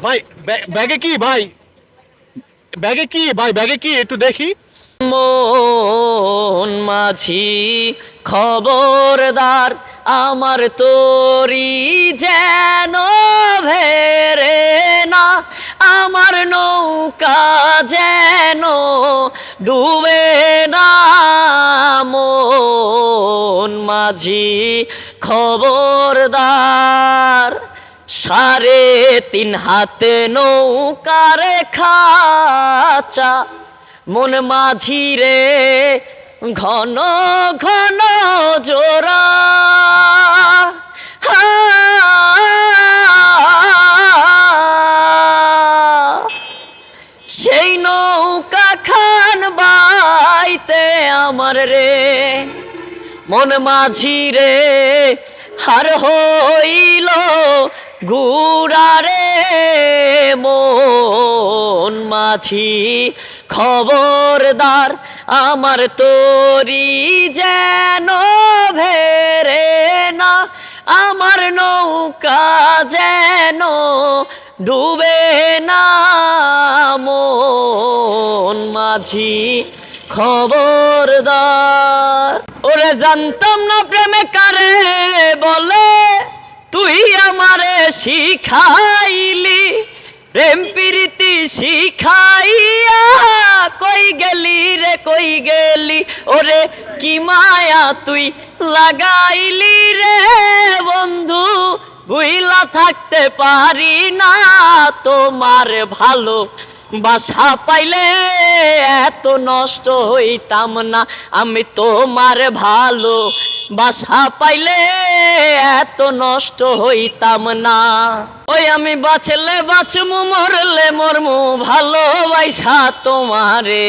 ভাই ব্যাগ- ব্যাগে কি ভাই? ব্যাগে কি ভাই ব্যাগে কি একটু দেখি। মন মাঝি খবরদার আমার তোরি যেন ভেরে না আমার নৌকা যেন ডুবে না। মন মাঝি খবরদার সাড়ে তিন হাতে নৌকার খাচা মন মাঝি রে, ঘন ঘন জোড়া। সেই নৌকা খান বাইতে আমার রে। মন মাঝি রে হার হইল গুড়ারে মন মাঝি। খবরদার আমার তোরি যেন ভেরে না, আমার নৌকা যেন ডুবে না। মন মাঝি, খবরদার জানতাম না প্রেমে কারে বলে, তুই আমারে শিখাইলি। প্রেম প্রীতি শিখাইয়া কই গেলি রে, কই গেলি? ওরে কি মায়া তুই লাগাইলি রে বন্ধু বুইলা থাকতে পারি না তোমার ভালো বাসা পাইলে এত নষ্ট হইতাম না, আমি তোমার ভালো। বাসা পাইলে এত নষ্ট হইতাম না। ওই আমি বাঁচলে বাঁচমু, মরলে মরমু, ভালোবাসা তোমারে।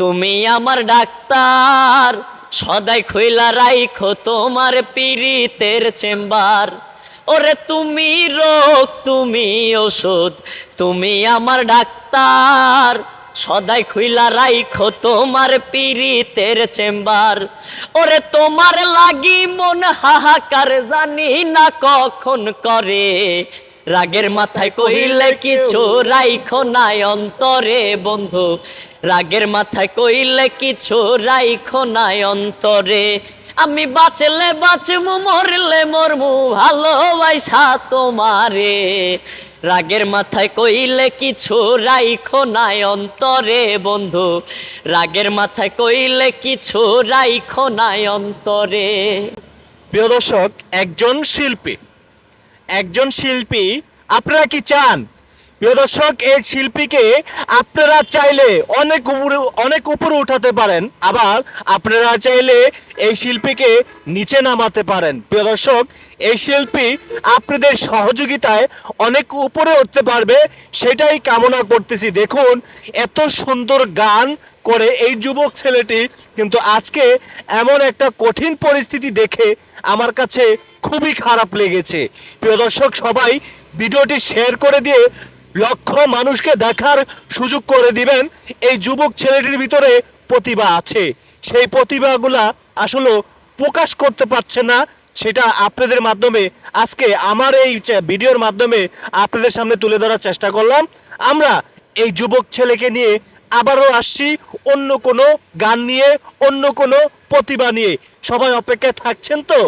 তুমি আমার ডাক্তার। সদাই খইলা রাইখো তোমার পীড়িতের চেম্বার। ওরে তুমি রোগ, তুমি ওষুধ, তুমি আমার ডাক্তার। সদাই খুইলা রাইখো তোমার পীড়িতের চেম্বার। ওরে তোমার লাগি মন হাহাকার জানি না কখন করে। রাগের মাথায় কইলে কিছু রাইখো নাই অন্তরে, বন্ধু। রাগের মাথায় কইলে কিছু রাইখো নাই অন্তরে। আমি বাঁচলে বাঁচমু, মরলে মরমু, ভালোবাসা তোমারে। রাগের মাথায় কইলে কিছু রাইখো নাই অন্তরে, বন্ধু। রাগের মাথায় কইলে কিছু রাইখো নাই অন্তরে। প্রিয় দর্শক, একজন শিল্পী একজন শিল্পী আপনারা কি চান? প্রিয় দর্শক, এই শিল্পীকে আপনারা চাইলে অনেক উপরে অনেক উপরে উঠাতে পারেন। আবার আপনারা চাইলে এই শিল্পীকে নিচে নামাতে পারেন। প্রিয় দর্শক, এই শিল্পী আপনাদের সহযোগিতায় অনেক উপরে উঠতে পারবে, সেটাই কামনা করতেছি। দেখুন, এত সুন্দর গান করে এই যুবক ছেলেটি কিন্তু আজকে এমন একটা কঠিন পরিস্থিতি দেখে আমার কাছে খুবই খারাপ লেগেছে। প্রিয় দর্শক, সবাই ভিডিওটি শেয়ার করে দিয়ে লক্ষ মানুষকে দেখার সুযোগ করে দিবেন। এই যুবক ছেলেটির ভিতরে প্রতিভা আছে। সেই প্রতিভাগুলা আসলে প্রকাশ করতে পারছে না। সেটা আপনাদের মাধ্যমে আজকে আমার এই ভিডিওর মাধ্যমে আপনাদের সামনে তুলে ধরার চেষ্টা করলাম। আমরা এই যুবক ছেলেকে নিয়ে আবারও আসছি অন্য কোনো গান নিয়ে, অন্য কোনো প্রতিভা নিয়ে। সবাই অপেক্ষায় থাকছেন তো?